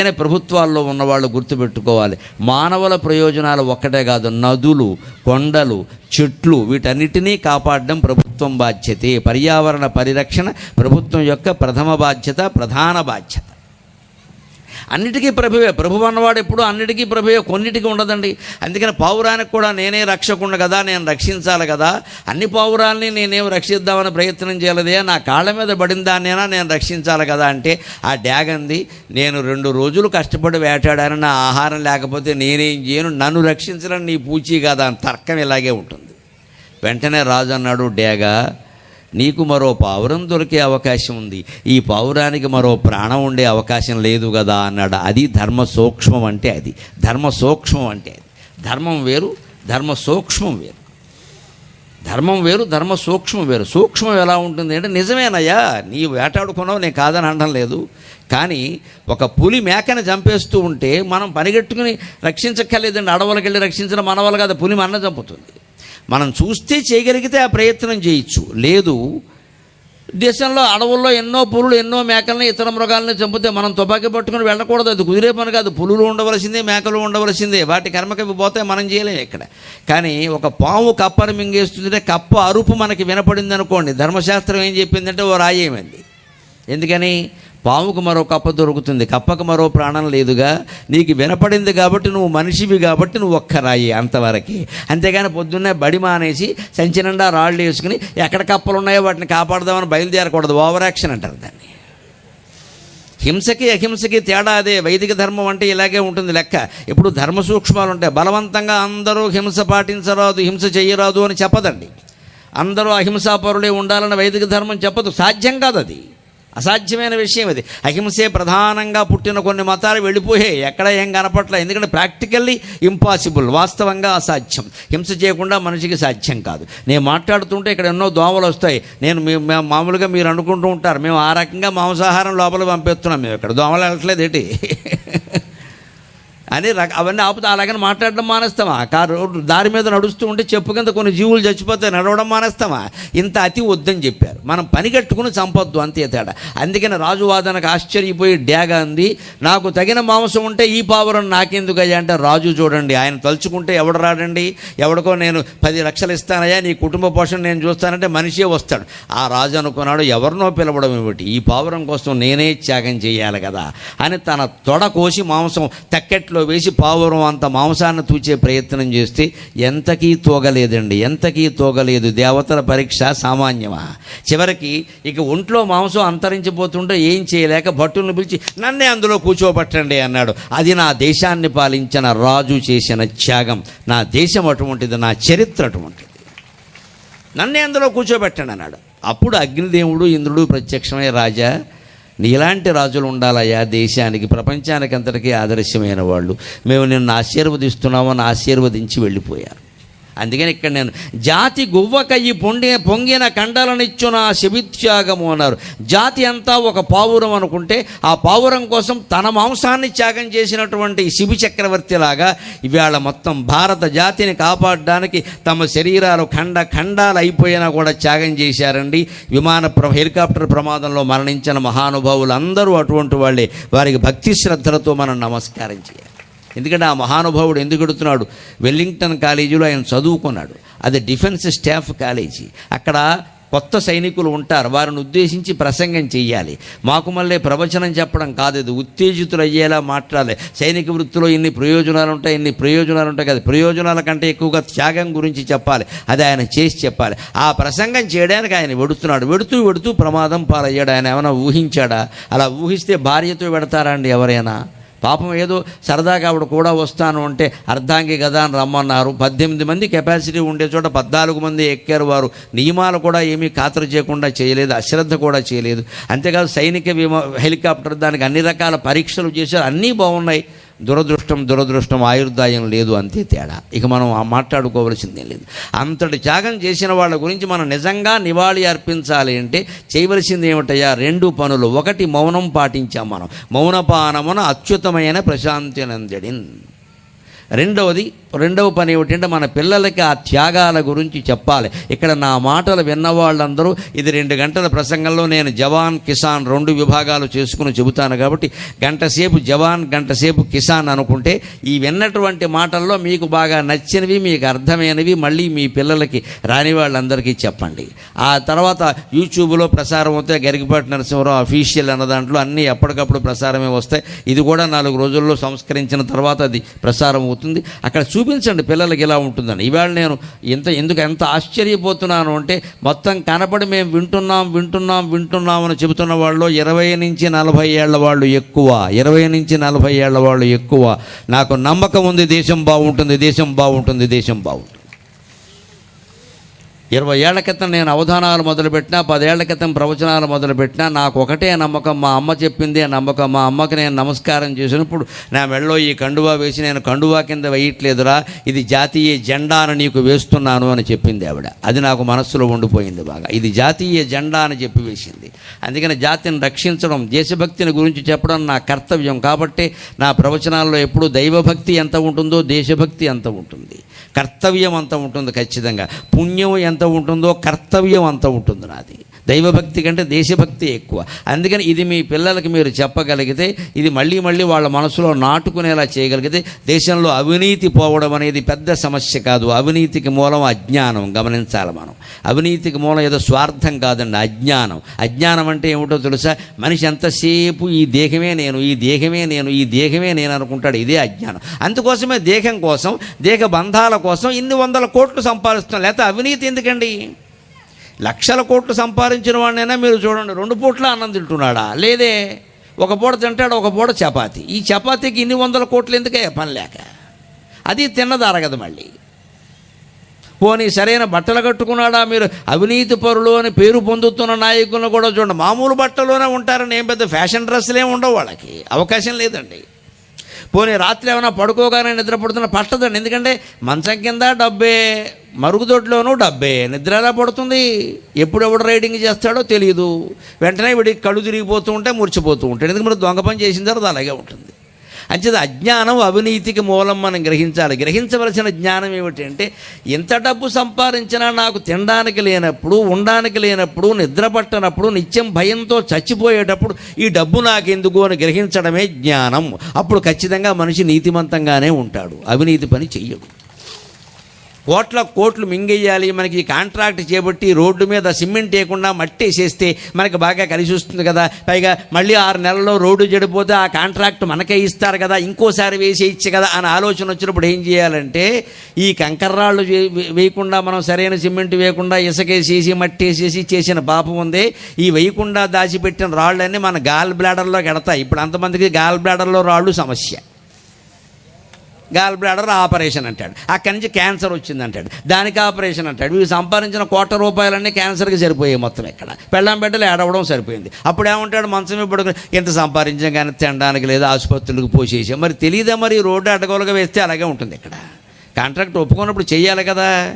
అనే ప్రభుత్వాల్లో ఉన్నవాళ్ళు గుర్తుపెట్టుకోవాలి. మానవుల ప్రయోజనాలు ఒక్కటే కాదు నదులు కొండలు చెట్లు వీటన్నిటినీ కాపాడడం ప్రభుత్వం బాధ్యతే. పర్యావరణ పరిరక్షణ ప్రభుత్వం యొక్క ప్రథమ బాధ్యత ప్రధాన బాధ్యత. అన్నిటికీ ప్రభువే. ప్రభు అన్నవాడు ఎప్పుడు అన్నిటికీ ప్రభువే కొన్నిటికీ ఉండదండి. అందుకని పావురానికి కూడా నేనే రక్షకుండా కదా నేను రక్షించాలి కదా. అన్ని పావురాల్ని నేనేం రక్షిద్దామని ప్రయత్నం చేయలేదే. నా కాళ్ళ మీద పడిన దాన్నైనా నేను రక్షించాలి కదా అంటే ఆ డ్యాగ్ అంది నేను రెండు రోజులు కష్టపడి వేటాడాను. నా ఆహారం లేకపోతే నేనేం చేయను. నన్ను రక్షించడం నీ పూచి కదా అని తర్కం ఇలాగే ఉంటుంది. వెంటనే రాజు అన్నాడు డేగా నీకు మరో పావురం దొరికే అవకాశం ఉంది. ఈ పావురానికి మరో ప్రాణం ఉండే అవకాశం లేదు కదా అన్నాడు. అది ధర్మ సూక్ష్మం అంటే అది. ధర్మ సూక్ష్మం అంటే అది. ధర్మం వేరు ధర్మ సూక్ష్మం వేరు. ధర్మం వేరు ధర్మ సూక్ష్మం వేరు. సూక్ష్మం ఎలా ఉంటుంది అంటే నిజమేనయ్యా నీ వేటాడుకున్నావు నేను కాదని అనడం లేదు. కానీ ఒక పులి మేకని చంపేస్తూ ఉంటే మనం పనిగట్టుకుని రక్షించక్కర్లేదండి. అడవులకు వెళ్ళి రక్షించడం మన కాదు పులి మన చంపుతుంది. మనం చూస్తే చేయగలిగితే ఆ ప్రయత్నం చేయొచ్చు. లేదు దేశంలో అడవుల్లో ఎన్నో పులులు ఎన్నో మేకల్ని ఇతర మృగాలని చంపితే మనం తుపాకీ పట్టుకుని వెళ్ళకూడదు. అది కుదిరే పని కాదు. పులులు ఉండవలసిందే మేకలు ఉండవలసిందే. వాటి కర్మకి పోతే మనం చేయలేము ఇక్కడ. కానీ ఒక పాము కప్పని మింగేస్తుంటే కప్ప అరుపు మనకి వినపడింది అనుకోండి ధర్మశాస్త్రం ఏం చెప్పిందంటే ఓ రాయి ఎందుకని? పాముకు మరో కప్ప దొరుకుతుంది. కప్పకు మరో ప్రాణం లేదుగా. నీకు వినపడింది కాబట్టి నువ్వు మనిషివి కాబట్టి నువ్వు ఒక్క రాయి అంతవరకు. అంతేగాని పొద్దున్నే బడి మానేసి సంచినండా రాళ్ళు వేసుకుని ఎక్కడ కప్పలు ఉన్నాయో వాటిని కాపాడదామని బయలుదేరకూడదు. ఓవర్ యాక్షన్ అంటారు దాన్ని. హింసకి అహింసకి తేడా అదే. వైదిక ధర్మం అంటే ఇలాగే ఉంటుంది లెక్క. ఇప్పుడు ధర్మ సూక్ష్మాలు ఉంటాయి. బలవంతంగా అందరూ హింస పాటించరాదు హింస చేయరాదు అని చెప్పదండి. అందరూ అహింసాపరులే ఉండాలని వైదిక ధర్మం చెప్పదు. సాధ్యం కాదు అది అసాధ్యమైన విషయం అది అహింసే ప్రధానంగా పుట్టిన కొన్ని మతాలు వెళ్ళిపోయాయి. ఎక్కడ ఏం కనపట్ల ఎందుకంటే ప్రాక్టికల్లీ ఇంపాసిబుల్ వాస్తవంగా అసాధ్యం. హింస చేయకుండా మనిషికి సాధ్యం కాదు. నేను మాట్లాడుతుంటే ఇక్కడ ఎన్నో దోమలు వస్తాయి. నేను మీ మామూలుగా మీరు అనుకుంటూ ఉంటారు. మేము ఆ రకంగా మాంసాహారం లోపల పంపిస్తున్నాం. మేము ఇక్కడ దోమలు వెళ్ళట్లేదు ఏంటి? అని రక అవన్నీ ఆపుతా అలాగని మాట్లాడడం మానేస్తామా? కారు దారి మీద నడుస్తూ ఉంటే చెప్పు కింద కొన్ని జీవులు చచ్చిపోతే నడవడం మానేస్తామా? ఇంత అతి వద్దని చెప్పారు. మనం పని కట్టుకుని చంపొద్దు అంతే తేడా. అందుకని రాజు వాదనకు ఆశ్చర్యపోయి డ్యాగ అంది నాకు తగిన మాంసం ఉంటే ఈ పావురం నాకెందుకయ్యా? అంటే రాజు చూడండి ఆయన తలుచుకుంటే ఎవడు రాడండి? ఎవడికో నేను పది లక్షలు ఇస్తానయ్యా నీ కుటుంబ పోషణ నేను చూస్తానంటే మనిషే వస్తాడు. ఆ రాజు అనుకున్నాడు ఎవరినో పిలవడం ఏమిటి? ఈ పావురం కోసం నేనే త్యాగం చేయాలి కదా. అని తన తొడ కోసి మాంసం తక్కెట్లో వేసి పావురం అంత మాంసాన్ని తూచే ప్రయత్నం చేస్తే ఎంతకీ తోగలేదండి ఎంతకీ తోగలేదు. దేవతల పరీక్ష సామాన్యమా? చివరికి ఇక ఒంట్లో మాంసం అంతరించిపోతుంటే ఏం చేయలేక భట్టులను పిలిచి నన్నే అందులో కూర్చోబెట్టండి అన్నాడు. అది నా దేశాన్ని పాలించిన రాజు చేసిన త్యాగం. నా దేశం అటువంటిది నా చరిత్ర అటువంటిది. నన్నే అందులో కూర్చోబెట్టండి అన్నాడు. అప్పుడు అగ్నిదేవుడు ఇంద్రుడు ప్రత్యక్షమై రాజా నీలాంటి రాజులు ఉండాలయ్యా దేశానికి ప్రపంచానికి అంతటికీ ఆదర్శమైన వాళ్ళు. మేము నిన్ను ఆశీర్వదిస్తున్నామని ఆశీర్వదించి వెళ్ళిపోయారు. అందుకని ఇక్కడ నేను జాతి గువ్వకయ్యి పొండి పొంగిన కండలనిచ్చున శిబిత్యాగము అన్నారు. జాతి అంతా ఒక పావురం అనుకుంటే ఆ పావురం కోసం తన మాంసాన్ని త్యాగం చేసినటువంటి శిబి చక్రవర్తి లాగా ఇవాళ మొత్తం భారత జాతిని కాపాడడానికి తమ శరీరాలు ఖండ ఖండాలు అయిపోయినా కూడా త్యాగం చేశారండి. విమాన ప్ర హెలికాప్టర్ ప్రమాదంలో మరణించిన మహానుభావులు అందరూ అటువంటి వాళ్ళే. వారికి భక్తి శ్రద్ధలతో మనం నమస్కారం చేయాలి. ఎందుకంటే ఆ మహానుభావుడు ఎందుకు ఎడుతున్నాడు? వెల్లింగ్టన్ కాలేజీలో ఆయన చదువుకున్నాడు. అది డిఫెన్స్ స్టాఫ్ కాలేజీ. అక్కడ కొత్త సైనికులు ఉంటారు. వారిని ఉద్దేశించి ప్రసంగం చెయ్యాలి. మాకు మళ్ళీ ప్రవచనం చెప్పడం కాదు. ఇది ఉత్తేజితులు అయ్యేలా మాట్లాడాలి. సైనిక వృత్తిలో ఇన్ని ప్రయోజనాలు ఉంటాయి ఇన్ని ప్రయోజనాలు ఉంటాయి కదా. ప్రయోజనాల కంటే ఎక్కువగా త్యాగం గురించి చెప్పాలి. అది ఆయన చేసి చెప్పాలి. ఆ ప్రసంగం చేయడానికి ఆయన వెడుతున్నాడు. వెడుతూ వెడుతూ ప్రమాదం పాలయ్యాడు. ఆయన ఏమైనా ఊహించాడా? అలా ఊహిస్తే భార్యతో పెడతారా అండి ఎవరైనా? పాపం ఏదో సరదాగా ఆవిడ కూడా వస్తాను అంటే అర్ధాంగి కదా అని రమ్మన్నారు. పద్దెనిమిది మంది కెపాసిటీ ఉండే చోట పద్నాలుగు మంది ఎక్కారు వారు. నియమాలు కూడా ఏమీ ఖాతరు చేయకుండా చేయలేదు అశ్రద్ధ కూడా చేయలేదు. అంతేకాదు సైనిక విమా హెలికాప్టర్ దానికి అన్ని రకాల పరీక్షలు చేశారు. అన్నీ బాగున్నాయి. దురదృష్టం దురదృష్టం ఆయుర్దాయం లేదు అంతే తేడా. ఇక మనం మాట్లాడుకోవలసిందే మాట్లాడుకోవలసిందేం లేదు. అంతటి త్యాగం చేసిన వాళ్ళ గురించి మనం నిజంగా నివాళి అర్పించాలి అంటే చేయవలసింది ఏమిటయ్యా? రెండు పనులు. ఒకటి మౌనం పాటించాం మనం. మౌనపానమున అత్యుతమైన ప్రశాంతి నందడిన్. రెండవది రెండవ పని ఏమిటంటే మన పిల్లలకి ఆ త్యాగాల గురించి చెప్పాలి. ఇక్కడ నా మాటలు విన్న వాళ్ళందరూ ఇది రెండు గంటల ప్రసంగంలో నేను జవాన్ కిసాన్ రెండు విభాగాలు చేసుకుని చెబుతాను కాబట్టి గంటసేపు జవాన్ గంటసేపు కిసాన్ అనుకుంటే ఈ విన్నటువంటి మాటల్లో మీకు బాగా నచ్చినవి మీకు అర్థమైనవి మళ్ళీ మీ పిల్లలకి రాని వాళ్ళందరికీ చెప్పండి. ఆ తర్వాత యూట్యూబ్లో ప్రసారం అవుతాయి గరికపాటి నరసింహరావు అఫీషియల్ అన్న దాంట్లో అన్నీ ఎప్పటికప్పుడు ప్రసారమే వస్తాయి. ఇది కూడా నాలుగు రోజుల్లో సంస్కరించిన తర్వాత అది ప్రసారం అవుతుంది. అక్కడ చూపించండి పిల్లలకి ఇలా ఉంటుందని. ఇవాళ నేను ఎంత ఎందుకు ఎంత ఆశ్చర్యపోతున్నాను అంటే మొత్తం కనపడి మేము వింటున్నాం వింటున్నాం వింటున్నాం అని చెబుతున్న వాళ్ళు ఇరవై నుంచి నలభై ఏళ్ళ వాళ్ళు ఎక్కువ. ఇరవై నుంచి నలభై ఏళ్ళ వాళ్ళు ఎక్కువ. నాకు నమ్మకం ఉంది దేశం బాగుంటుంది దేశం బాగుంటుంది దేశం బాగుంటుంది. ఇరవై ఏళ్ళ క్రితం నేను అవధానాలు మొదలుపెట్టినా పదేళ్ళ క్రితం ప్రవచనాలు మొదలుపెట్టినా నాకు ఒకటే నమ్మకం మా అమ్మ చెప్పింది నమ్మకం మా అమ్మకి నేను నమస్కారం చేసినప్పుడు నా మెడలో ఈ కండువా వేసి నేను కండువా కింద వేయట్లేదురా ఇది జాతీయ జెండాను నీకు వేస్తున్నాను అని చెప్పింది ఆవిడ. అది నాకు మనస్సులో ఉండిపోయింది బాగా. ఇది జాతీయ జెండా అని చెప్పి వేసింది. అందుకని జాతిని రక్షించడం దేశభక్తిని గురించి చెప్పడం నా కర్తవ్యం. కాబట్టి నా ప్రవచనాల్లో ఎప్పుడు దైవభక్తి ఎంత ఉంటుందో దేశభక్తి ఎంత ఉంటుంది. కర్తవ్యం అంత ఉంటుంది ఖచ్చితంగా. పుణ్యం ఎంత ఉంటుందో కర్తవ్యం అంత ఉంటుంది నాది. దైవభక్తి కంటే దేశభక్తి ఎక్కువ. అందుకని ఇది మీ పిల్లలకి మీరు చెప్పగలిగితే ఇది మళ్ళీ మళ్ళీ వాళ్ళ మనసులో నాటుకునేలా చేయగలిగితే దేశంలో అవినీతి పోవడం అనేది పెద్ద సమస్య కాదు. అవినీతికి మూలం అజ్ఞానం. గమనించాలి మనం. అవినీతికి మూలం ఏదో స్వార్థం కాదండి అజ్ఞానం. అజ్ఞానం అంటే ఏమిటో తెలుసా? మనిషి ఎంతసేపు ఈ దేహమే నేను ఈ దేహమే నేను ఈ దేహమే నేను అనుకుంటాడు. ఇదే అజ్ఞానం. అందుకోసమే దేహం కోసం దేహ బంధాల కోసం ఇన్ని వందల కోట్లు సంపాదిస్తున్నాం. లేకపోతే అవినీతి ఎందుకండి? లక్షల కోట్లు సంపాదించిన వాడినైనా మీరు చూడండి రెండు పూట్ల అన్నం తింటున్నాడా? లేదే ఒక పూట తింటాడు ఒక పూట చపాతి. ఈ చపాతీకి ఇన్ని వందల కోట్లు ఎందుకే పని లేక? అది తిన్నది అరగదు మళ్ళీ. పోనీ సరైన బట్టలు కట్టుకున్నాడా మీరు? అవినీతి పరులు అని పేరు పొందుతున్న నాయకులను కూడా చూడండి. మామూలు బట్టలోనే ఉంటారని ఏం పెద్ద ఫ్యాషన్ డ్రెస్సులే ఉండవు వాళ్ళకి. అవకాశం లేదండి. పోనీ రాత్రి ఏమైనా పడుకోగానే నిద్రపడుతున్న పట్టదండి. ఎందుకంటే మంచం కింద డబ్బే మరుగుదొడ్లోనూ డబ్బే. నిద్ర ఎలా పడుతుంది? ఎప్పుడెప్పుడు రైడింగ్ చేస్తాడో తెలియదు వెంటనే వీడికి కళ్ళు తిరిగిపోతూ ఉంటే మురిచిపోతూ ఉంటాడు. ఎందుకంటే మరి దొంగ పని చేసిన తర్వాత అలాగే ఉంటుంది. అంచేది అజ్ఞానం అవినీతికి మూలం మనం గ్రహించాలి. గ్రహించవలసిన జ్ఞానం ఏమిటంటే ఎంత డబ్బు సంపాదించినా నాకు తినడానికి లేనప్పుడు ఉండడానికి లేనప్పుడు నిద్ర పట్టనప్పుడు నిత్యం భయంతో చచ్చిపోయేటప్పుడు ఈ డబ్బు నాకెందుకు అని గ్రహించడమే జ్ఞానం. అప్పుడు ఖచ్చితంగా మనిషి నీతిమంతంగానే ఉంటాడు. అవినీతి పని చెయ్యడు. కోట్ల కోట్లు మింగేయాలి. మనకి కాంట్రాక్ట్ చేపట్టి రోడ్డు మీద సిమెంట్ వేయకుండా మట్టి వేసేస్తే మనకి బాగా కలిసి వస్తుంది కదా. పైగా మళ్ళీ ఆరు నెలల్లో రోడ్డు చెడిపోతే ఆ కాంట్రాక్ట్ మనకే ఇస్తారు కదా. ఇంకోసారి వేసేయచ్చు కదా అని ఆలోచన వచ్చినప్పుడు ఏం చేయాలంటే ఈ కంకర్రాళ్ళు వేయకుండా మనం సరైన సిమెంట్ వేయకుండా ఇసుకేసేసి మట్టి వేసేసి చేసిన పాపం ఉంది. ఈ వేయకుండా దాచిపెట్టిన రాళ్ళన్నీ మన గాల్ బ్లాడర్లోకి ఎడతాయి. ఇప్పుడు అంతమందికి గాల్ బ్లాడర్లో రాళ్ళు సమస్య. గాల్ బ్లాడర్ ఆపరేషన్ అంటాడు. అక్కడి నుంచి క్యాన్సర్ వచ్చింది అంటాడు. దానికి ఆపరేషన్ అంటాడు. వీళ్ళు సంపాదించిన కోట్ల రూపాయలన్నీ క్యాన్సర్కి సరిపోయాయి మొత్తం ఇక్కడ. పెళ్ళాం బిడ్డలు ఏడవడం సరిపోయింది. అప్పుడు ఏమంటాడు మంచం ఇప్పుడు ఎంత సంపాదించాం కానీ తినడానికి లేదా ఆసుపత్రులకు పోసేసాం. మరి తెలియదా మరి రోడ్డు అడ్డగోలుగా వేస్తే అలాగే ఉంటుంది ఇక్కడ. కాంట్రాక్ట్ ఒప్పుకున్నప్పుడు చేయాలి కదా.